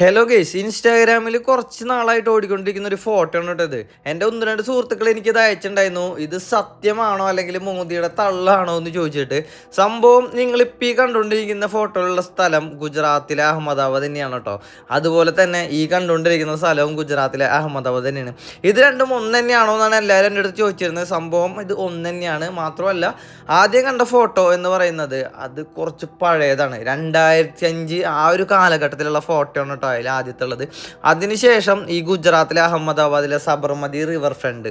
Hello guys ഇൻസ്റ്റാഗ്രാമിൽ കുറച്ച് നാളായിട്ട് ഓടിക്കൊണ്ടിരിക്കുന്ന ഒരു ഫോട്ടോ ആണ് കേട്ടത് എന്റെ ഒന്ന് രണ്ട് സുഹൃത്തുക്കൾ എനിക്കത് അയച്ചിട്ടുണ്ടായിരുന്നു. ഇത് സത്യമാണോ അല്ലെങ്കിൽ മോദിയുടെ തള്ളാണോ എന്ന് ചോദിച്ചിട്ട്. സംഭവം നിങ്ങളിപ്പോൾ ഈ കണ്ടുകൊണ്ടിരിക്കുന്ന ഫോട്ടോയിലുള്ള സ്ഥലം ഗുജറാത്തിലെ അഹമ്മദാബാദ് തന്നെയാണ് കേട്ടോ. അതുപോലെ തന്നെ ഈ കണ്ടുകൊണ്ടിരിക്കുന്ന സ്ഥലവും ഗുജറാത്തിലെ അഹമ്മദാബാദ് തന്നെയാണ്. ഇത് രണ്ടും ഒന്ന് തന്നെയാണോ എന്നാണ് എല്ലാവരും എന്റെ അടുത്ത് ചോദിച്ചിരുന്നത്. സംഭവം ഇത് ഒന്ന് തന്നെയാണ്. മാത്രമല്ല ആദ്യം കണ്ട ഫോട്ടോ എന്ന് പറയുന്നത് അത് കുറച്ച് പഴയതാണ്. രണ്ടായിരത്തി അഞ്ച് ആ ഒരു കാലഘട്ടത്തിലുള്ള ഫോട്ടോ ആണ് കേട്ടോ അതിൽ ആദ്യത്തെ ഉള്ളത് അതിനുശേഷം ഈ ഗുജറാത്തിലെ അഹമ്മദാബാദിലെ സബർമതി റിവർ ഫ്രണ്ട്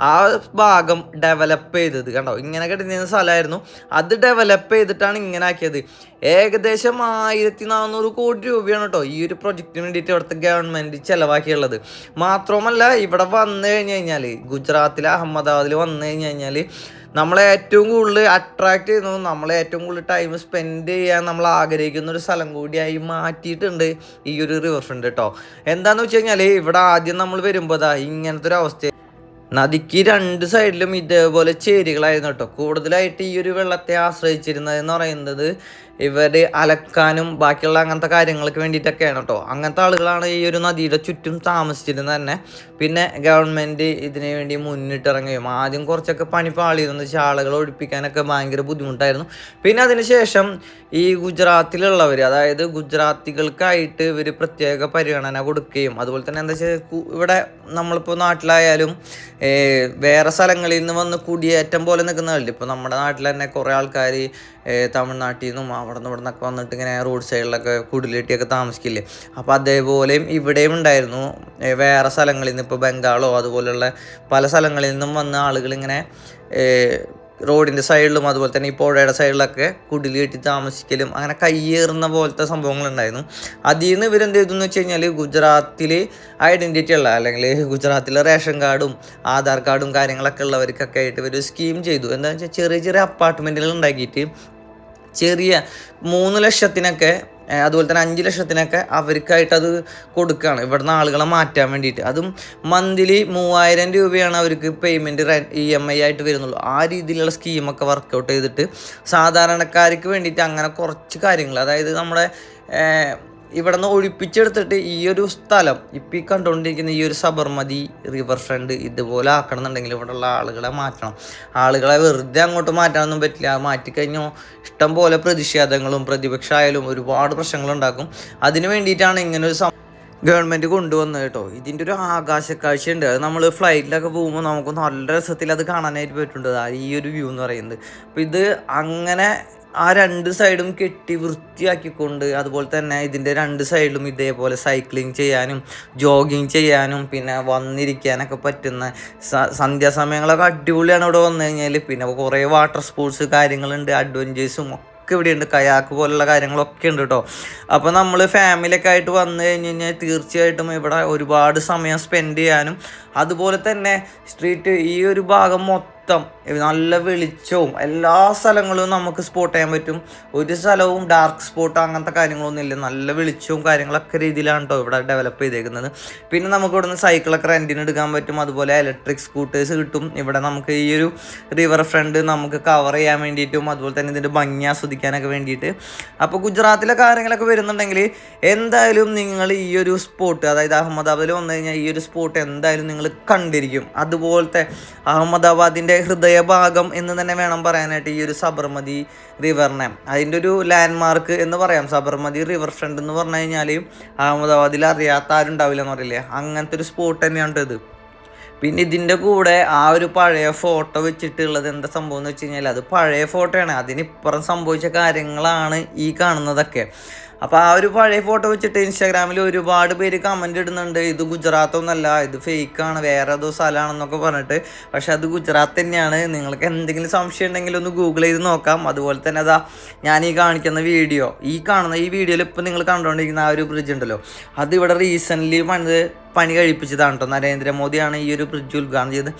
ആ ഭാഗം ഡെവലപ്പ് ചെയ്തത് കണ്ടോ? ഇങ്ങനെ കിടന്നിരുന്ന സ്ഥലമായിരുന്നു. അത് ഡെവലപ്പ് ചെയ്തിട്ടാണ് ഇങ്ങനെ ആക്കിയത്. ഏകദേശം ആയിരത്തി നാനൂറ് കോടി രൂപയാണ് കേട്ടോ ഈ ഒരു പ്രൊജക്റ്റിന് വേണ്ടിയിട്ട് ഇവിടുത്തെ ഗവൺമെന്റ് ചിലവാക്കിയുള്ളത്. മാത്രമല്ല ഇവിടെ വന്നു കഴിഞ്ഞ് കഴിഞ്ഞാൽ ഗുജറാത്തിലെ അഹമ്മദാബാദിൽ വന്നു കഴിഞ്ഞ് കഴിഞ്ഞാൽ നമ്മളെ ഏറ്റവും കൂടുതൽ അട്രാക്ട് ചെയ്യുന്നതും നമ്മളെ ഏറ്റവും കൂടുതൽ ടൈം സ്പെൻഡ് ചെയ്യാൻ നമ്മൾ ആഗ്രഹിക്കുന്ന ഒരു സ്ഥലം കൂടിയായി മാറ്റിയിട്ടുണ്ട് ഈ ഒരു റിവർ ഫ്രണ്ട് കേട്ടോ എന്താണെന്ന് വെച്ച് കഴിഞ്ഞാൽ ഇവിടെ ആദ്യം നമ്മൾ വരുമ്പോൾ ഇങ്ങനത്തെ ഒരു അവസ്ഥ നദിക്ക് രണ്ട് സൈഡിലും ഇതേപോലെ ചേരികളായിരുന്നു കേട്ടോ കൂടുതലായിട്ട് ഈ ഒരു വെള്ളത്തെ ആശ്രയിച്ചിരുന്നത് എന്ന് പറയുന്നത് ഇവർ അലക്കാനും ബാക്കിയുള്ള അങ്ങനത്തെ കാര്യങ്ങൾക്ക് വേണ്ടിയിട്ടൊക്കെയാണ് കേട്ടോ. അങ്ങനത്തെ ആളുകളാണ് ഈ ഒരു നദിയുടെ ചുറ്റും താമസിച്ചിരുന്നത് തന്നെ. പിന്നെ ഗവൺമെന്റ് ഇതിനു വേണ്ടി മുന്നിട്ടിറങ്ങുകയും ആദ്യം കുറച്ചൊക്കെ പണി പാളിയിരുന്നു വെച്ചാൽ ഒഴിപ്പിക്കാനൊക്കെ ഭയങ്കര ബുദ്ധിമുട്ടായിരുന്നു. പിന്നെ അതിനുശേഷം ഈ ഗുജറാത്തിലുള്ളവർ അതായത് ഗുജറാത്തികൾക്കായിട്ട് ഇവർ പ്രത്യേക പരിഗണന കൊടുക്കുകയും അതുപോലെ തന്നെ എന്താ വെച്ചാൽ ഇവിടെ നമ്മളിപ്പോൾ നാട്ടിലായാലും വേറെ സ്ഥലങ്ങളിൽ നിന്ന് വന്ന് കുടിയേറ്റം പോലെ നിൽക്കുന്നവരുണ്ട് ഇപ്പോൾ നമ്മുടെ നാട്ടിൽ തന്നെ കുറേ ആൾക്കാർ തമിഴ്നാട്ടിൽ നിന്നും അവിടെ നിന്ന് ഇവിടെ നിന്നൊക്കെ വന്നിട്ട് ഇങ്ങനെ റോഡ് സൈഡിലൊക്കെ കുടിലിട്ടിയൊക്കെ താമസിക്കില്ലേ? അപ്പോൾ അതേപോലെയും ഇവിടെയും ഉണ്ടായിരുന്നു. വേറെ സ്ഥലങ്ങളിൽ നിന്ന് ഇപ്പോൾ ബംഗാളോ അതുപോലെയുള്ള പല സ്ഥലങ്ങളിൽ നിന്നും വന്ന ആളുകളിങ്ങനെ റോഡിന്റെ സൈഡിലും അതുപോലെ തന്നെ ഈ പുഴയുടെ സൈഡിലൊക്കെ കുടിൽ കെട്ടി താമസിക്കലും അങ്ങനെ കയ്യേറുന്ന പോലത്തെ സംഭവങ്ങളുണ്ടായിരുന്നു. അതിൽ നിന്ന് ഇവരെന്ത് ചെയ്തു എന്ന് വെച്ച് കഴിഞ്ഞാൽ ഗുജറാത്തിൽ ഐഡന്റിറ്റി ഉള്ള അല്ലെങ്കിൽ ഗുജറാത്തിലെ റേഷൻ കാർഡും ആധാർ കാർഡും കാര്യങ്ങളൊക്കെ ഉള്ളവർക്കൊക്കെ ആയിട്ട് ഇവർ സ്കീം ചെയ്തു. എന്താണെന്ന് വെച്ചാൽ ചെറിയ ചെറിയ അപ്പാർട്ട്മെന്റുകൾ ഉണ്ടാക്കിയിട്ട് ചെറിയ മൂന്ന് ലക്ഷത്തിനൊക്കെ അതുപോലെ തന്നെ അഞ്ച് ലക്ഷത്തിനൊക്കെ അവർക്കായിട്ട് അത് കൊടുക്കുകയാണ് ഇവിടുന്ന് ആളുകളെ മാറ്റാൻ വേണ്ടിയിട്ട്. അതും മന്ത്ലി മൂവായിരം രൂപയാണ് അവർക്ക് പേയ്മെന്റ് ഇ എം ഐ ആയിട്ട് വരുന്നുള്ളൂ. ആ രീതിയിലുള്ള സ്കീമൊക്കെ വർക്കൗട്ട് ചെയ്തിട്ട് സാധാരണക്കാർക്ക് വേണ്ടിയിട്ട് അങ്ങനെ കുറച്ച് കാര്യങ്ങൾ അതായത് നമ്മുടെ ഇവിടെ നിന്ന് ഒഴിപ്പിച്ചെടുത്തിട്ട് ഈ ഒരു സ്ഥലം ഇപ്പം ഈ കണ്ടുകൊണ്ടിരിക്കുന്ന ഈ ഒരു സബർമതി റിവർ ഫ്രണ്ട് ഇതുപോലെ ആക്കണമെന്നുണ്ടെങ്കിൽ ഇവിടെയുള്ള ആളുകളെ മാറ്റണം. ആളുകളെ വെറുതെ അങ്ങോട്ട് മാറ്റാനൊന്നും പറ്റില്ല. മാറ്റിക്കഴിഞ്ഞോ ഇഷ്ടം പോലെ പ്രതിഷേധങ്ങളും പ്രതിപക്ഷമായാലും ഒരുപാട് പ്രശ്നങ്ങളുണ്ടാക്കും. അതിന് വേണ്ടിയിട്ടാണ് ഇങ്ങനൊരു ഗവൺമെന്റ് കൊണ്ടുവന്നു കേട്ടോ. ഇതിന്റെ ഒരു ആകാശക്കാഴ്ചയുണ്ട്. അത് നമ്മൾ ഫ്ലൈറ്റിലൊക്കെ പോകുമ്പോൾ നമുക്ക് നല്ല രസത്തിൽ അത് കാണാനായിട്ട് പറ്റുന്നുണ്ട് ഈ ഒരു വ്യൂ എന്ന് പറയുന്നത്. അപ്പോൾ ഇത് അങ്ങനെ ആ രണ്ട് സൈഡും കെട്ടി വൃത്തിയാക്കിക്കൊണ്ട് അതുപോലെ തന്നെ ഇതിന്റെ രണ്ട് സൈഡിലും ഇതേപോലെ സൈക്ലിംഗ് ചെയ്യാനും ജോഗിങ് ചെയ്യാനും പിന്നെ വന്നിരിക്കാനൊക്കെ പറ്റുന്ന സന്ധ്യാസമയങ്ങളൊക്കെ അടിപൊളിയാണ് ഇവിടെ വന്നു കഴിഞ്ഞാൽ പിന്നെ കുറേ വാട്ടർ സ്പോർട്സ് കാര്യങ്ങളുണ്ട് അഡ്വഞ്ചേഴ്സും ഒക്കെ ഇവിടെയുണ്ട്. കയാക്ക് പോലുള്ള കാര്യങ്ങളൊക്കെ ഉണ്ട് കേട്ടോ അപ്പോൾ നമ്മൾ ഫാമിലിയൊക്കെ ആയിട്ട് വന്നു കഴിഞ്ഞ് കഴിഞ്ഞാൽ തീർച്ചയായിട്ടും ഇവിടെ ഒരുപാട് സമയം സ്പെൻഡ് ചെയ്യാനും അതുപോലെ തന്നെ സ്ട്രീറ്റ് ഈ ഒരു ഭാഗം മൊത്തം നല്ല വെളിച്ചവും എല്ലാ സ്ഥലങ്ങളും നമുക്ക് സ്പോട്ട് ചെയ്യാൻ പറ്റും. ഒരു സ്ഥലവും ഡാർക്ക് സ്പോട്ട് അങ്ങനത്തെ കാര്യങ്ങളൊന്നും ഇല്ല. നല്ല വെളിച്ചവും കാര്യങ്ങളൊക്കെ രീതിയിലാണ് കേട്ടോ ഇവിടെ ഡെവലപ്പ് ചെയ്തേക്കുന്നത്. പിന്നെ നമുക്ക് ഇവിടുന്ന് സൈക്കിളൊക്കെ റെന്റിന് എടുക്കാൻ പറ്റും. അതുപോലെ ഇലക്ട്രിക് സ്കൂട്ടേഴ്സ് കിട്ടും. ഇവിടെ നമുക്ക് ഈ ഒരു റിവർ ഫ്രണ്ട് നമുക്ക് കവർ ചെയ്യാൻ വേണ്ടിയിട്ടും അതുപോലെ തന്നെ ഇതിന്റെ ഭംഗി ആസ്വദിക്കാനൊക്കെ വേണ്ടിയിട്ട്. അപ്പോൾ ഗുജറാത്തിലെ കാര്യങ്ങളൊക്കെ വരുന്നുണ്ടെങ്കിൽ എന്തായാലും നിങ്ങൾ ഈ ഒരു സ്പോട്ട് അതായത് അഹമ്മദാബാദിൽ വന്നു കഴിഞ്ഞാൽ ഈ ഒരു സ്പോട്ട് എന്തായാലും നിങ്ങൾ കണ്ടിരിക്കും. അതുപോലത്തെ അഹമ്മദാബാദിന്റെ ഹൃദയഭാഗം എന്ന് തന്നെ വേണം പറയാനായിട്ട് ഈ ഒരു സബർമതി റിവറിനെ അതിന്റെ ഒരു ലാൻഡ് മാർക്ക് എന്ന് പറയാം. സബർമതി റിവർ ഫ്രണ്ട് എന്ന് പറഞ്ഞു കഴിഞ്ഞാൽ അഹമ്മദാബാദിൽ അറിയാത്ത ആരുണ്ടാവില്ല എന്ന് പറയില്ലേ? അങ്ങനത്തെ ഒരു സ്പോട്ട് തന്നെയാണ് ഇത്. പിന്നെ ഇതിന്റെ കൂടെ ആ ഒരു പഴയ ഫോട്ടോ വെച്ചിട്ടുള്ളത് എന്താ സംഭവം എന്ന് വെച്ച് കഴിഞ്ഞാൽ അത് പഴയ ഫോട്ടോയാണ് അതിനിപ്പുറം സംഭവിച്ച കാര്യങ്ങളാണ് ഈ കാണുന്നതൊക്കെ. അപ്പോൾ ആ ഒരു പഴയ ഫോട്ടോ വെച്ചിട്ട് ഇൻസ്റ്റാഗ്രാമിൽ ഒരുപാട് പേര് കമന്റ് ഇടുന്നുണ്ട്. ഇത് ഗുജറാത്തൊന്നല്ല ഇത് ഫേക്ക് ആണ് വേറെ ഏതോ സ്ഥലമാണെന്നൊക്കെ പറഞ്ഞിട്ട്. പക്ഷെ അത് ഗുജറാത്ത് തന്നെയാണ്. നിങ്ങൾക്ക് എന്തെങ്കിലും സംശയം ഉണ്ടെങ്കിൽ ഒന്ന് ഗൂഗിൾ ചെയ്ത് നോക്കാം. അതുപോലെ തന്നെ അതാ ഞാൻ ഈ കാണിക്കുന്ന വീഡിയോ ഈ കാണുന്ന ഈ വീഡിയോയിൽ ഇപ്പോൾ നിങ്ങൾ കണ്ടുകൊണ്ടിരിക്കുന്ന ആ ഒരു ബ്രിഡ്ജ് ഉണ്ടല്ലോ. അത് ഇവിടെ റീസെന്റ്ലി പണിത് പണി കഴിപ്പിച്ചതാണ് കേട്ടോ നരേന്ദ്രമോദിയാണ് ഈ ഒരു ബ്രിഡ്ജ് ഉദ്ഘാടനം ചെയ്തത്.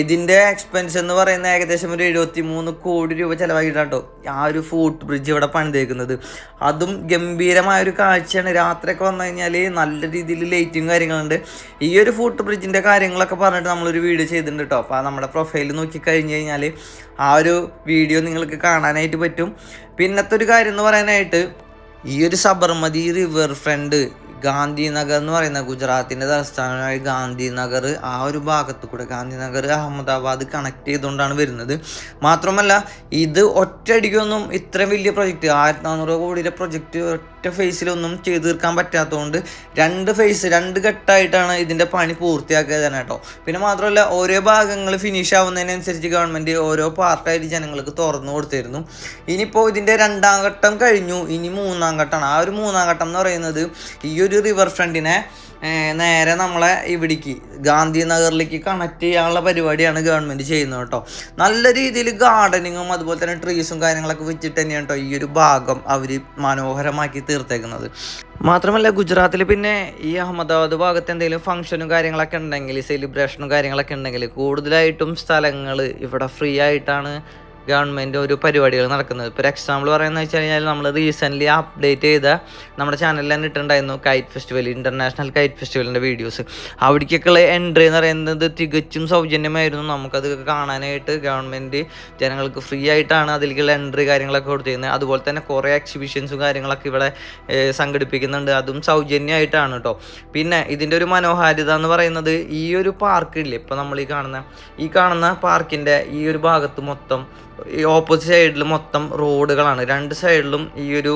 ഇതിന്റെ എക്സ്പെൻസ് എന്ന് പറയുന്നത് ഏകദേശം ഒരു എഴുപത്തി മൂന്ന് കോടി രൂപ ചിലവാക്കിയിട്ടാണ് കേട്ടോ ആ ഒരു ഫോർട്ട് ബ്രിഡ്ജ് ഇവിടെ പണിതേക്കുന്നത്. അതും ഗംഭീരമായ ഒരു കാഴ്ചയാണ്. രാത്രിയൊക്കെ വന്നു കഴിഞ്ഞാൽ നല്ല രീതിയിൽ ലൈറ്റും കാര്യങ്ങളുണ്ട്. ഈ ഒരു ഫോർട്ട് ബ്രിഡ്ജിന്റെ കാര്യങ്ങളൊക്കെ പറഞ്ഞിട്ട് നമ്മളൊരു വീഡിയോ ചെയ്തിട്ടുണ്ട് കേട്ടോ അപ്പോൾ നമ്മുടെ പ്രൊഫൈൽ നോക്കി കഴിഞ്ഞ് കഴിഞ്ഞാൽ ആ ഒരു വീഡിയോ നിങ്ങൾക്ക് കാണാനായിട്ട് പറ്റും. പിന്നത്തെ ഒരു കാര്യം എന്ന് പറയാനായിട്ട് ഈ ഒരു സബർമതി റിവർ ഫ്രണ്ട് ഗാന്ധിനഗർ എന്ന് പറയുന്ന ഗുജറാത്തിന്റെ തലസ്ഥാനമായ ഗാന്ധിനഗർ ആ ഒരു ഭാഗത്തു കൂടെ ഗാന്ധിനഗർ അഹമ്മദാബാദ് കണക്ട് ചെയ്തുകൊണ്ടാണ് വരുന്നത്. മാത്രമല്ല ഇത് ഒറ്റയടിക്കൊന്നും ഇത്ര വലിയ പ്രൊജക്റ്റ് ആയിരത്തി നാനൂറ് കോടിയുടെ പ്രൊജക്റ്റ് ഒറ്റ ഫേസിലൊന്നും ചെയ്തു തീർക്കാൻ പറ്റാത്തതുകൊണ്ട് രണ്ട് ഫേസ് രണ്ട് ഘട്ടമായിട്ടാണ് ഇതിന്റെ പണി പൂർത്തിയാക്കിയത് തന്നെ കേട്ടോ. പിന്നെ മാത്രമല്ല ഓരോ ഭാഗങ്ങൾ ഫിനിഷ് ആവുന്നതിനനുസരിച്ച് ഗവൺമെന്റ് ഓരോ പാർട്ടായിട്ട് ജനങ്ങൾക്ക് തുറന്നു കൊടുത്തിരുന്നു. ഇനിയിപ്പോൾ ഇതിന്റെ രണ്ടാം ഘട്ടം കഴിഞ്ഞു ഇനി മൂന്നാം ഘട്ടമാണ്. ആ ഒരു മൂന്നാം ഘട്ടം എന്ന് പറയുന്നത് ഈ ഒരു റിവർ ഫ്രണ്ടിനെ നേരെ നമ്മളെ ഇവിടേക്ക് ഗാന്ധിനഗറിലേക്ക് കണക്ട് ചെയ്യാനുള്ള പരിപാടിയാണ് ഗവൺമെന്റ് ചെയ്യുന്നത് കേട്ടോ. നല്ല രീതിയിൽ ഗാർഡനിങ്ങും അതുപോലെ തന്നെ ട്രീസും കാര്യങ്ങളൊക്കെ വെച്ചിട്ട് തന്നെയാണ് കേട്ടോ ഈ ഒരു ഭാഗം അവർ മനോഹരമാക്കി തീർത്തേക്കുന്നത്. മാത്രമല്ല ഗുജറാത്തിൽ പിന്നെ ഈ അഹമ്മദാബാദ് ഭാഗത്ത് എന്തെങ്കിലും ഫംഗ്ഷനും കാര്യങ്ങളൊക്കെ ഉണ്ടെങ്കിൽ സെലിബ്രേഷനും കാര്യങ്ങളൊക്കെ ഉണ്ടെങ്കിൽ കൂടുതലായിട്ടും സ്ഥലങ്ങൾ ഇവിടെ ഫ്രീ ആയിട്ടാണ് ഗവൺമെന്റ് ഒരു പരിപാടികൾ നടക്കുന്നത്. ഇപ്പോൾ ഒരു എക്സാമ്പിൾ പറയുന്നത് വെച്ച് കഴിഞ്ഞാൽ നമ്മൾ റീസെന്റ്ലി അപ്ഡേറ്റ് ചെയ്ത നമ്മുടെ ചാനലിൽ തന്നെ ഇട്ടുണ്ടായിരുന്നു കൈറ്റ് ഫെസ്റ്റിവൽ ഇന്റർനാഷണൽ കൈറ്റ് ഫെസ്റ്റിവലിന്റെ വീഡിയോസ് അവിടേക്കൊക്കെയുള്ള എൻട്രി എന്ന് പറയുന്നത് തികച്ചും സൗജന്യമായിരുന്നു. നമുക്കത് കാണാനായിട്ട് ഗവൺമെന്റ് ജനങ്ങൾക്ക് ഫ്രീ ആയിട്ടാണ് അതിലേക്കുള്ള എൻട്രി കാര്യങ്ങളൊക്കെ കൊടുത്തിരുന്നത്. അതുപോലെ തന്നെ കുറേ എക്സിബിഷൻസും കാര്യങ്ങളൊക്കെ ഇവിടെ സംഘടിപ്പിക്കുന്നുണ്ട്. അതും സൗജന്യമായിട്ടാണ് കേട്ടോ പിന്നെ ഇതിന്റെ ഒരു മനോഹാരിത എന്ന് പറയുന്നത് ഈ ഒരു പാർക്കില്ലേ ഇപ്പോൾ നമ്മൾ ഈ കാണുന്ന ഈ കാണുന്ന പാർക്കിന്റെ ഈ ഒരു ഭാഗത്ത് മൊത്തം ഈ ഓപ്പോസിറ്റ് സൈഡിൽ മൊത്തം റോഡുകളാണ് രണ്ട് സൈഡിലും ഈ ഒരു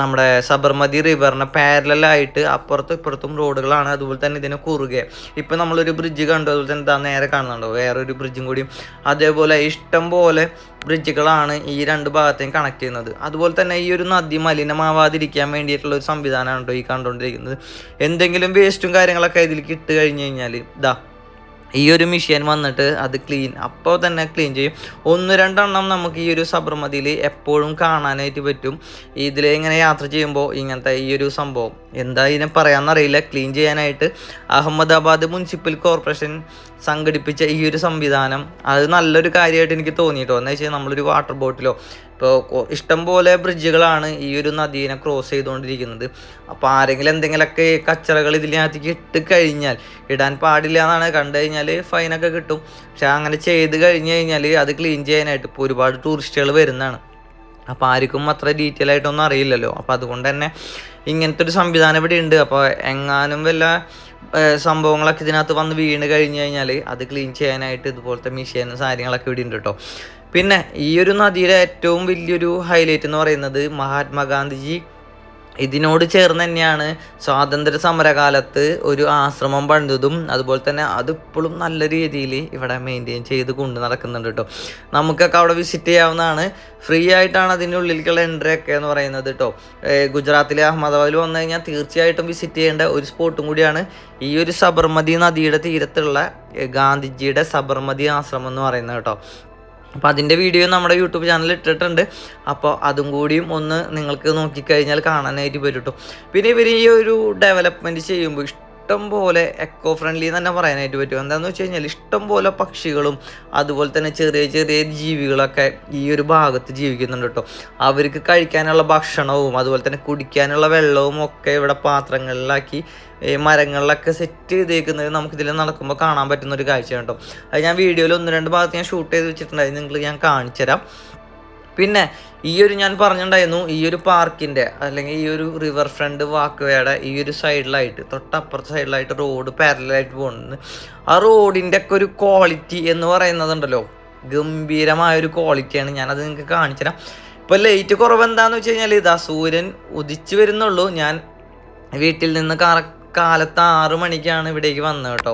നമ്മുടെ സബർമതി റിവറിന് പാരലായിട്ട് അപ്പുറത്തും ഇപ്പുറത്തും റോഡുകളാണ് അതുപോലെ തന്നെ ഇതിന് കുറുകെ. ഇപ്പം നമ്മളൊരു ബ്രിഡ്ജ് കണ്ടു. അതുപോലെ തന്നെ ഇതാ നേരെ കാണുന്നുണ്ടോ? വേറൊരു ബ്രിഡ്ജും കൂടിയും അതേപോലെ ഇഷ്ടം പോലെ ബ്രിഡ്ജുകളാണ് ഈ രണ്ട് ഭാഗത്തേയും കണക്ട് ചെയ്യുന്നത്. അതുപോലെ തന്നെ ഈ ഒരു നദി മലിനമാവാതിരിക്കാൻ വേണ്ടിയിട്ടുള്ള ഒരു സംവിധാനമാണ് കേട്ടോ ഈ കണ്ടുകൊണ്ടിരിക്കുന്നത്. എന്തെങ്കിലും വേസ്റ്റും കാര്യങ്ങളൊക്കെ ഇതിലേക്ക് ഇട്ട് കഴിഞ്ഞ് കഴിഞ്ഞാൽ ഇതാ ഈ ഒരു മെഷീൻ വന്നിട്ട് അത് ക്ലീൻ അപ്പോൾ തന്നെ ക്ലീൻ ചെയ്യും. ഒന്ന് രണ്ടെണ്ണം നമുക്ക് ഈ ഒരു സബർമതിയിൽ എപ്പോഴും കാണാനായിട്ട് പറ്റും. ഇതിൽ ഇങ്ങനെ യാത്ര ചെയ്യുമ്പോൾ ഇങ്ങനത്തെ ഈ ഒരു സംഭവം. എന്താ ഇതിനെ പറയാമെന്നറിയില്ല ക്ലീൻ ചെയ്യാനായിട്ട്. അഹമ്മദാബാദ് മുനിസിപ്പൽ കോർപ്പറേഷൻ സംഘടിപ്പിച്ച ഈ ഒരു സംവിധാനം. അത് നല്ലൊരു കാര്യമായിട്ട് എനിക്ക് തോന്നിയിട്ടോ. എന്ന് വെച്ചാൽ നമ്മളൊരു വാട്ടർ ബോട്ടിലോ ഇപ്പോൾ ഇഷ്ടംപോലെ ബ്രിഡ്ജുകളാണ് ഈ ഒരു നദീനെ ക്രോസ് ചെയ്തുകൊണ്ടിരിക്കുന്നത്. അപ്പോൾ ആരെങ്കിലും എന്തെങ്കിലുമൊക്കെ കച്ചറകൾ ഇതിനകത്തേക്ക് ഇട്ട് കഴിഞ്ഞാൽ ഇടാൻ പാടില്ല എന്നാണ് കണ്ടു കഴിഞ്ഞാൽ ഫൈനൊക്കെ കിട്ടും. പക്ഷെ അങ്ങനെ ചെയ്ത് കഴിഞ്ഞ് കഴിഞ്ഞാൽ അത് ക്ലീൻ ചെയ്യാനായിട്ട് ഇപ്പോൾ ഒരുപാട് ടൂറിസ്റ്റുകൾ വരുന്നതാണ്. അപ്പോൾ ആർക്കും അത്ര ഡീറ്റെയിൽ ആയിട്ടൊന്നും അറിയില്ലല്ലോ. അപ്പോൾ അതുകൊണ്ട് തന്നെ ഇങ്ങനത്തെ ഒരു സംവിധാനം ഇവിടെ ഉണ്ട്. അപ്പോൾ എങ്ങാനും വല്ല സംഭവങ്ങളൊക്കെ ഇതിനകത്ത് വന്ന് വീണ് കഴിഞ്ഞ് കഴിഞ്ഞാൽ അത് ക്ലീൻ ചെയ്യാനായിട്ട് ഇതുപോലത്തെ മെഷീനും കാര്യങ്ങളൊക്കെ ഇവിടെ ഉണ്ട് കേട്ടോ പിന്നെ ഈ ഒരു നദിയുടെ ഏറ്റവും വലിയൊരു ഹൈലൈറ്റ് എന്ന് പറയുന്നത് മഹാത്മാഗാന്ധിജി ഇതിനോട് ചേർന്ന് തന്നെയാണ് സ്വാതന്ത്ര്യ സമരകാലത്ത് ഒരു ആശ്രമം പണിതതും അതുപോലെ തന്നെ അതിപ്പോഴും നല്ല രീതിയിൽ ഇവിടെ മെയിന്റെയിൻ ചെയ്ത് കൊണ്ട് നടക്കുന്നുണ്ട് കേട്ടോ. നമുക്കൊക്കെ അവിടെ വിസിറ്റ് ചെയ്യാവുന്നതാണ്. ഫ്രീ ആയിട്ടാണ് അതിന്റെ ഉള്ളിലേക്കുള്ള എൻട്രി ഒക്കെ എന്ന് പറയുന്നത് കേട്ടോ. ഗുജറാത്തിലെ അഹമ്മദാബാദിൽ വന്നു കഴിഞ്ഞാൽ തീർച്ചയായിട്ടും വിസിറ്റ് ചെയ്യേണ്ട ഒരു സ്പോട്ടും കൂടിയാണ് ഈ ഒരു സബർമതി നദിയുടെ തീരത്തുള്ള ഗാന്ധിജിയുടെ സബർമതി ആശ്രമം എന്ന് പറയുന്നത് കേട്ടോ. അപ്പോൾ അതിന്റെ വീഡിയോ നമ്മുടെ യൂട്യൂബ് ചാനലിൽ ഇട്ടിട്ടുണ്ട്. അപ്പോൾ അതും കൂടിയും ഒന്ന് നിങ്ങൾക്ക് നോക്കിക്കഴിഞ്ഞാൽ കാണാനായിട്ട് പറ്റും പിന്നെ ഇവർ ഈ ഒരു ഡെവലപ്മെന്റ് ചെയ്യുമ്പോൾ ഇഷ്ടം പോലെ എക്കോ ഫ്രണ്ട്ലി എന്ന് തന്നെ പറയാനായിട്ട് പറ്റും. എന്താണെന്ന് വെച്ച് കഴിഞ്ഞാൽ ഇഷ്ടം പോലെ പക്ഷികളും അതുപോലെ തന്നെ ചെറിയ ചെറിയ ജീവികളൊക്കെ ഈ ഒരു ഭാഗത്ത് ജീവിക്കുന്നുണ്ട് കേട്ടോ അവർക്ക് കഴിക്കാനുള്ള ഭക്ഷണവും അതുപോലെ തന്നെ കുടിക്കാനുള്ള വെള്ളവും ഒക്കെ ഇവിടെ പാത്രങ്ങളിലാക്കി ഈ മരങ്ങളിലൊക്കെ സെറ്റ് ചെയ്തേക്കുന്നത് നമുക്കിതിൽ നടക്കുമ്പോൾ കാണാൻ പറ്റുന്ന ഒരു കാഴ്ചയാണ് കേട്ടോ അത് ഞാൻ വീഡിയോയിൽ ഒന്ന് രണ്ട് ഭാഗത്ത് ഞാൻ ഷൂട്ട് ചെയ്ത് വെച്ചിട്ടുണ്ടായിരുന്നു. നിങ്ങൾ ഞാൻ കാണിച്ചു തരാം പിന്നെ ഈ ഒരു ഞാൻ പറഞ്ഞിട്ടുണ്ടായിരുന്നു ഈ ഒരു പാർക്കിന്റെ അല്ലെങ്കിൽ ഈ ഒരു റിവർ ഫ്രണ്ട് വാക്ക് വേയുടെ ഈ ഒരു സൈഡിലായിട്ട് തൊട്ടപ്പുറത്തെ സൈഡിലായിട്ട് റോഡ് പാരലായിട്ട് പോകുന്നത് ആ റോഡിന്റെ ഒക്കെ ഒരു ക്വാളിറ്റി എന്ന് പറയുന്നതുണ്ടല്ലോ. ഗംഭീരമായ ഒരു ക്വാളിറ്റിയാണ് ഞാനത് നിങ്ങൾക്ക് കാണിച്ചു തരാം ഇപ്പോൾ ലൈറ്റ് കുറവ് എന്താണെന്ന് വെച്ച് കഴിഞ്ഞാൽ ഇതാ സൂര്യൻ ഉദിച്ചു വരുന്നുള്ളൂ. ഞാൻ വീട്ടിൽ നിന്ന് കറ കാലത്ത് ആറു മണിക്കാണ് ഇവിടേക്ക് വന്നത് കേട്ടോ.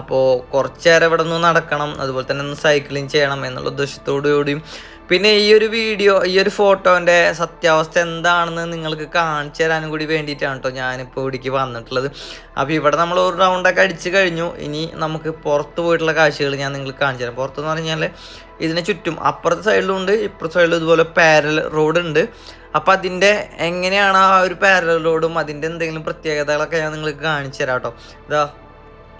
അപ്പോൾ കുറച്ച് നേരം ഇവിടെ നിന്ന് നടക്കണം അതുപോലെ തന്നെ ഒന്ന് സൈക്ലിംഗ് ചെയ്യണം എന്നുള്ള ഉദ്ദേശത്തോടു കൂടിയും പിന്നെ ഈ ഒരു വീഡിയോ ഈ ഒരു ഫോട്ടോന്റെ സത്യാവസ്ഥ എന്താണെന്ന് നിങ്ങൾക്ക് കാണിച്ചു തരാനും കൂടി വേണ്ടിയിട്ടാണ് കേട്ടോ ഞാനിപ്പോൾ ഇവിടേക്ക് വന്നിട്ടുള്ളത്. അപ്പോൾ ഇവിടെ നമ്മൾ ഒരു റൗണ്ടൊക്കെ അടിച്ച് കഴിഞ്ഞു. ഇനി നമുക്ക് പുറത്ത് പോയിട്ടുള്ള കാഴ്ചകൾ ഞാൻ നിങ്ങൾക്ക് കാണിച്ചു തരാം. പുറത്തെന്ന് പറഞ്ഞാൽ ഇതിനെ ചുറ്റും അപ്പുറത്തെ സൈഡിലും ഉണ്ട് ഇപ്പുറത്തെ സൈഡിലും ഇതുപോലെ പാരൽ റോഡ് ഉണ്ട്. അപ്പം അതിന്റെ എങ്ങനെയാണ് ആ ഒരു പാരൽ റോഡും അതിന്റെ എന്തെങ്കിലും പ്രത്യേകതകളൊക്കെ ഞാൻ നിങ്ങൾക്ക് കാണിച്ചു തരാം കേട്ടോ. ഇതാ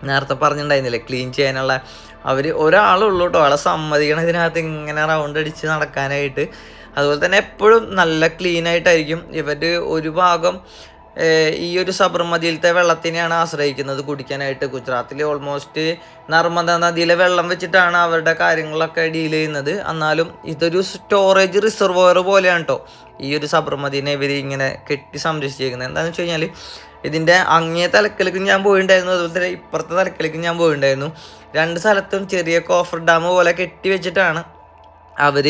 നേരത്തെ പറഞ്ഞിട്ടുണ്ടായിരുന്നില്ലേ ക്ലീൻ ചെയ്യാനുള്ള. അവർ ഒരാളുള്ളൂ കേട്ടോ ആളെ സമ്മതിക്കണം ഇതിനകത്ത് ഇങ്ങനെ റൗണ്ട് അടിച്ച് നടക്കാനായിട്ട്. അതുപോലെ തന്നെ എപ്പോഴും നല്ല ക്ലീൻ ആയിട്ടായിരിക്കും. ഇവർ ഒരു ഭാഗം ഈ ഒരു സബർമതിയിലത്തെ വെള്ളത്തിനെയാണ് ആശ്രയിക്കുന്നത് കുടിക്കാനായിട്ട്. ഗുജറാത്തിൽ ഓൾമോസ്റ്റ് നർമ്മദ നദിയിലെ വെള്ളം വെച്ചിട്ടാണ് അവരുടെ കാര്യങ്ങളൊക്കെ ഡീൽ ചെയ്യുന്നത്. എന്നാലും ഇതൊരു സ്റ്റോറേജ് റിസർവോയർ പോലെയാണ് കേട്ടോ ഈ ഒരു സബർമതിനെ ഇവർ ഇങ്ങനെ കെട്ടി സംരക്ഷിച്ചിരിക്കുന്നത് എന്താണെന്ന് വെച്ച് കഴിഞ്ഞാൽ ഇതിന്റെ അങ്ങേ തലക്കലേക്ക് ഞാൻ പോയിണ്ടായിരുന്നു. അതുപോലെ തന്നെ ഇപ്പുറത്തെ തലക്കലേക്ക് ഞാൻ പോയിണ്ടായിരുന്നു. രണ്ട് സ്ഥലത്തും ചെറിയ കോഫർ ഡാം പോലെ കെട്ടി വെച്ചിട്ടാണ് അവർ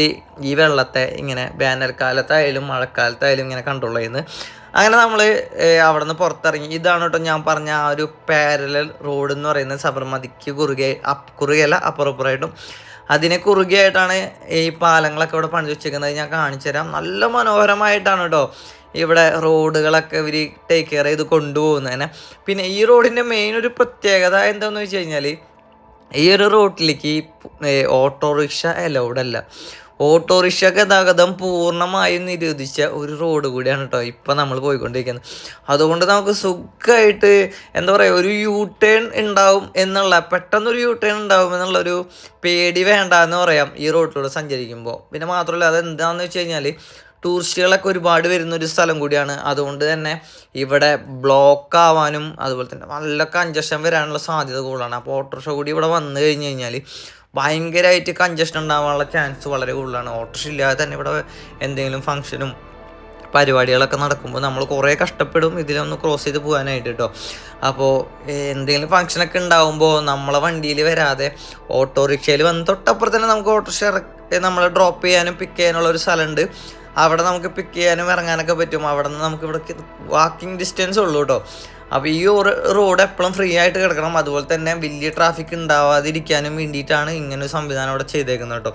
ഈ വെള്ളത്തെ ഇങ്ങനെ വേനൽക്കാലത്തായാലും മഴക്കാലത്തായാലും ഇങ്ങനെ കൺട്രോൾ ചെയ്യുന്നത്. അങ്ങനെ നമ്മൾ അവിടെ നിന്ന് പുറത്തിറങ്ങി. ഇതാണ് കേട്ടോ ഞാൻ പറഞ്ഞ ആ ഒരു പാരലൽ റോഡ് എന്ന് പറയുന്നത് സബർമതിക്ക് കുറുകെ അപ്പ് കുറുകയല്ല അപ്പുറപ്പുറമായിട്ടും. അതിനെ കുറുകയായിട്ടാണ് ഈ പാലങ്ങളൊക്കെ ഇവിടെ പണിത് വെച്ചിരിക്കുന്നത് ഞാൻ കാണിച്ചു തരാം. നല്ല മനോഹരമായിട്ടാണ് കേട്ടോ ഇവിടെ റോഡുകളൊക്കെ ഇവർ ടേക്ക് കെയർ ചെയ്ത് കൊണ്ടുപോകുന്നതിനെ പിന്നെ ഈ റോഡിന്റെ മെയിൻ ഒരു പ്രത്യേകത എന്താണെന്ന് വെച്ച് കഴിഞ്ഞാൽ ഈ ഒരു റോട്ടിലേക്ക് ഓട്ടോറിക്ഷ അലൗഡ് അല്ല. ഓട്ടോറിക്ഷ ഗതാഗതം പൂർണമായും നിരോധിച്ച ഒരു റോഡ് കൂടിയാണ് കേട്ടോ ഇപ്പം നമ്മൾ പോയിക്കൊണ്ടിരിക്കുന്നത്. അതുകൊണ്ട് നമുക്ക് സുഖമായിട്ട് എന്താ പറയുക ഒരു യൂ ടേൺ ഉണ്ടാവും എന്നുള്ള പെട്ടെന്നൊരു യൂ ടേൺ ഉണ്ടാവും എന്നുള്ളൊരു പേടി വേണ്ട എന്ന് പറയാം ഈ റോഡിലൂടെ സഞ്ചരിക്കുമ്പോൾ പിന്നെ മാത്രമല്ല അത് എന്താണെന്ന് വെച്ച് കഴിഞ്ഞാൽ ടൂറിസ്റ്റുകളൊക്കെ ഒരുപാട് വരുന്ന ഒരു സ്ഥലം കൂടിയാണ്. അതുകൊണ്ട് തന്നെ ഇവിടെ ബ്ലോക്ക് ആവാനും അതുപോലെ തന്നെ നല്ല കഞ്ചഷൻ വരാനുള്ള സാധ്യത കൂടുതലാണ്. അപ്പോൾ ഓട്ടോറിക്ഷ കൂടി ഇവിടെ വന്നു കഴിഞ്ഞ് കഴിഞ്ഞാൽ ഭയങ്കരമായിട്ട് കഞ്ചഷൻ ഉണ്ടാവാനുള്ള ചാൻസ് വളരെ കൂടുതലാണ്. ഓട്ടോറിക്ഷ ഇല്ലാതെ തന്നെ ഇവിടെ എന്തെങ്കിലും ഫംഗ്ഷനും പരിപാടികളൊക്കെ നടക്കുമ്പോൾ നമ്മൾ കുറേ കഷ്ടപ്പെടും ഇതിലൊന്ന് ക്രോസ് ചെയ്ത് പോകാനായിട്ട് കേട്ടോ അപ്പോൾ എന്തെങ്കിലും ഫംഗ്ഷനൊക്കെ ഉണ്ടാകുമ്പോൾ നമ്മളെ വണ്ടിയിൽ വരാതെ ഓട്ടോറിക്ഷയിൽ വന്ന് തൊട്ടപ്പുറത്ത് തന്നെ നമുക്ക് ഓട്ടോറിക്ഷ ഇറക്കി നമ്മളെ ഡ്രോപ്പ് ചെയ്യാനും പിക്ക് ചെയ്യാനുള്ള ഒരു സ്ഥലമുണ്ട് അവിടെ നമുക്ക് പിക്ക് ചെയ്യാനും ഇറങ്ങാനൊക്കെ പറ്റും. അവിടെ നിന്ന് നമുക്ക് ഇവിടെ വാക്കിംഗ് ഡിസ്റ്റൻസ് ഉള്ളൂ കേട്ടോ അപ്പോൾ ഈ റോഡ് എപ്പോഴും ഫ്രീ ആയിട്ട് കിടക്കണം. അതുപോലെ തന്നെ വലിയ ട്രാഫിക് ഉണ്ടാവാതിരിക്കാനും വേണ്ടിയിട്ടാണ് ഇങ്ങനെ ഒരു സംവിധാനം അവിടെ ചെയ്തേക്കുന്നത് കേട്ടോ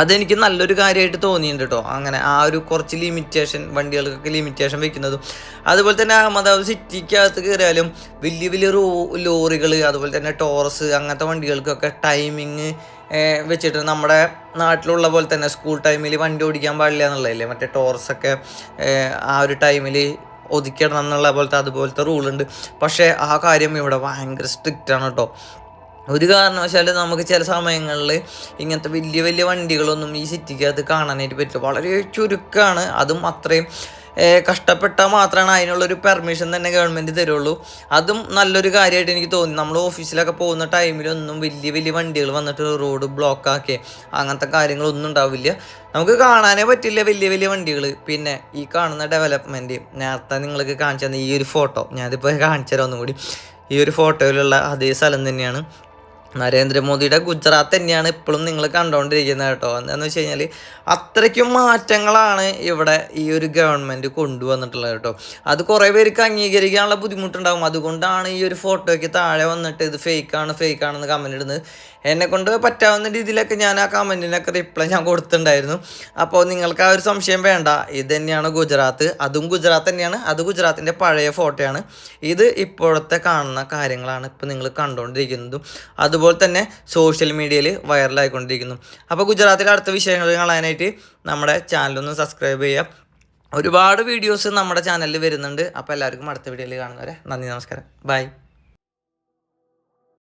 അതെനിക്ക് നല്ലൊരു കാര്യമായിട്ട് തോന്നിയിട്ടുണ്ട് കേട്ടോ അങ്ങനെ ആ ഒരു കുറച്ച് ലിമിറ്റേഷൻ വണ്ടികൾക്കൊക്കെ ലിമിറ്റേഷൻ വെക്കുന്നതും. അതുപോലെ തന്നെ അഹമ്മദാബാദ് സിറ്റിക്കകത്ത് കയറിയാലും വലിയ വലിയ റോ ലോറികൾ അതുപോലെ തന്നെ ടോറസ് അങ്ങനത്തെ വണ്ടികൾക്കൊക്കെ ടൈമിങ് വെച്ചിട്ട് നമ്മുടെ നാട്ടിലുള്ള പോലെ തന്നെ സ്കൂൾ ടൈമിൽ വണ്ടി ഓടിക്കാൻ പാടില്ല എന്നുള്ളതല്ലേ? മറ്റേ ടോറസൊക്കെ ആ ഒരു ടൈമിൽ ഒതുക്കിയിടണം എന്നുള്ള പോലത്തെ അതുപോലത്തെ റൂളുണ്ട്. പക്ഷേ ആ കാര്യം ഇവിടെ ഭയങ്കര സ്ട്രിക്റ്റ് ആണ് കേട്ടോ ഒരു കാരണവശാലും നമുക്ക് ചില സമയങ്ങളിൽ ഇങ്ങനത്തെ വലിയ വലിയ വണ്ടികളൊന്നും ഈ സിറ്റിക്കകത്ത് കാണാനായിട്ട് പറ്റില്ല. വളരെ ചുരുക്കമാണ് അതും അത്രയും കഷ്ടപ്പെട്ടാൽ മാത്രമാണ് അതിനുള്ളൊരു പെർമിഷൻ തന്നെ ഗവൺമെന്റ് തരുള്ളൂ. അതും നല്ലൊരു കാര്യമായിട്ട് എനിക്ക് തോന്നി. നമ്മൾ ഓഫീസിലൊക്കെ പോകുന്ന ടൈമിലൊന്നും വലിയ വലിയ വണ്ടികൾ വന്നിട്ട് റോഡ് ബ്ലോക്ക് ആക്കി അങ്ങനത്തെ കാര്യങ്ങളൊന്നും ഉണ്ടാവില്ല. നമുക്ക് കാണാനേ പറ്റില്ല വലിയ വലിയ വണ്ടികൾ പിന്നെ ഈ കാണുന്ന ഡെവലപ്മെന്റ് നേരത്തെ നിങ്ങൾക്ക് കാണിച്ചു തന്ന ഈ ഒരു ഫോട്ടോ ഞാനിപ്പോൾ കാണിച്ചു തരാം ഒന്നും കൂടി ഈ ഒരു ഫോട്ടോയിലുള്ള അതേ സ്ഥലം തന്നെയാണ്. നരേന്ദ്രമോദിയുടെ ഗുജറാത്ത് തന്നെയാണ് ഇപ്പോഴും നിങ്ങൾ കണ്ടുകൊണ്ടിരിക്കുന്നത് കേട്ടോ. എന്താണെന്ന് വെച്ച് കഴിഞ്ഞാൽ അത്രയ്ക്കും മാറ്റങ്ങളാണ് ഇവിടെ ഈ ഒരു ഗവൺമെന്റ് കൊണ്ടുവന്നിട്ടുള്ളത് കേട്ടോ. അത് കുറേ പേർക്ക് അംഗീകരിക്കാനുള്ള ബുദ്ധിമുട്ടുണ്ടാകും അതുകൊണ്ടാണ് ഈ ഒരു ഫോട്ടോയ്ക്ക് താഴെ വന്നിട്ട് ഇത് ഫേക്കാണ് ഫേക്കാണെന്ന് കമന്റ് ഇടുന്നത്. എന്നെ കൊണ്ട് പറ്റാവുന്ന രീതിയിലൊക്കെ ഞാൻ ആ കമന്റിനൊക്കെ റിപ്ലൈ ഞാൻ കൊടുത്തിട്ടുണ്ടായിരുന്നു. അപ്പോൾ നിങ്ങൾക്ക് ആ ഒരു സംശയം വേണ്ട. ഇത് തന്നെയാണ് ഗുജറാത്ത്. അതും ഗുജറാത്ത് തന്നെയാണ്. അത് ഗുജറാത്തിന്റെ പഴയ ഫോട്ടോയാണ് ഇത് ഇപ്പോഴത്തെ കാണുന്ന കാര്യങ്ങളാണ് ഇപ്പോൾ നിങ്ങൾ കണ്ടുകൊണ്ടിരിക്കുന്നതും അതുപോലെ തന്നെ സോഷ്യൽ മീഡിയയിൽ വൈറലായിക്കൊണ്ടിരിക്കുന്നു അപ്പോൾ ഗുജറാത്തിലെ അടുത്ത വിഷയങ്ങൾ കാണാനായിട്ട് നമ്മുടെ ചാനലൊന്ന് സബ്സ്ക്രൈബ് ചെയ്യുക. ഒരുപാട് വീഡിയോസ് നമ്മുടെ ചാനലിൽ വരുന്നുണ്ട്. അപ്പോൾ എല്ലാവർക്കും അടുത്ത വീഡിയോയിൽ കാണുന്നവരെ നന്ദി നമസ്കാരം. ബൈ